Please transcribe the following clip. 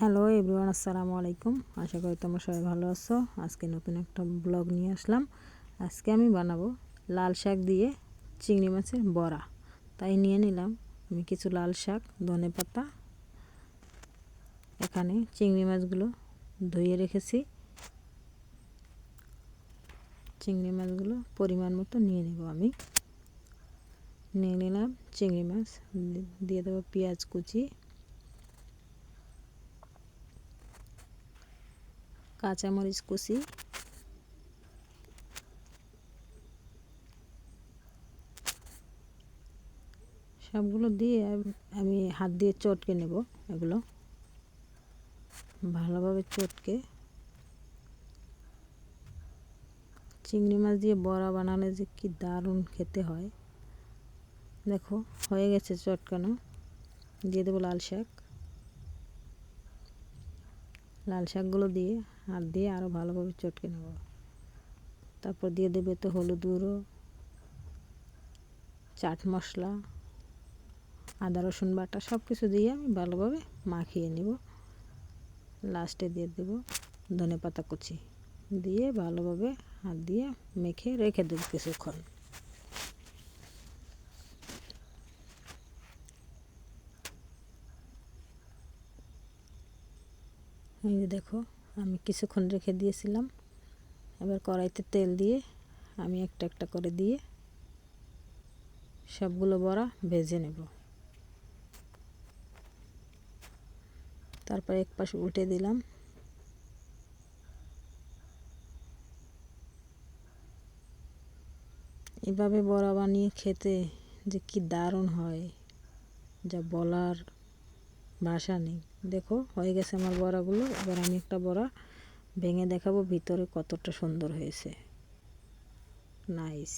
Hello everyone, আসসালামু আলাইকুম। আশা করি তোমরা সবাই ভালো আছো। আজকে নতুন একটা ব্লগ নিয়ে আসলাম। আজকে আমি বানাবো লাল শাক দিয়ে চিংড়ি মাছের বড়া। তাই নিয়ে নিলাম আমি কিছু লাল শাক, ধনে পাতা। এখানে চিংড়ি মাছগুলো ধুয়ে রেখেছি। চিংড়ি মাছগুলো পরিমাণ মতো নিয়ে নেব আমি। নিয়ে নিলাম চিংড়ি মাছ, দিয়ে দেবো পেঁয়াজ কুচি। কাঁচামরিচ কুচি। সবগুলো দিয়ে আমি হাত দিয়ে চটকে নেব এগুলো। ভালোভাবে চটকে। চিংড়ি মাছ দিয়ে বড়া বানালে যে কি দারুণ খেতে হয়। দেখো, হয়ে গেছে চটকানো। দিয়ে দেবো লাল শাক। লাল শাকগুলো দিয়ে, হাত দিয়ে আরও ভালোভাবে চটকে নেব। তারপর দিয়ে দেবে তো হলুদ গুঁড়ো, চাট মশলা, আদা, রসুন বাটা সব কিছু দিয়ে আমি ভালোভাবে মাখিয়ে নেব। লাস্টে দিয়ে দেব ধনে পাতা কুচি। দিয়ে ভালোভাবে হাত দিয়ে মেখে রেখে দেবো কিছুক্ষণ। এই যে দেখো, আমি কিছুক্ষণ রেখে দিয়েছিলাম। এবার কড়াইতে তেল দিয়ে আমি একটা একটা করে দিয়ে সবগুলো বড়া ভেজে নেব। তারপর এক পাশ উল্টে দিলাম। এভাবে বড়া বানিয়ে খেতে যে কি দারুণ হয়, যা বলার ভাষা নেই। দেখো, হয়ে গেছে আমার বড়াগুলো। এবার আমি একটা বড়া ভেঙে দেখাবো, ভিতরে কতটা সুন্দর হয়েছে। নাইস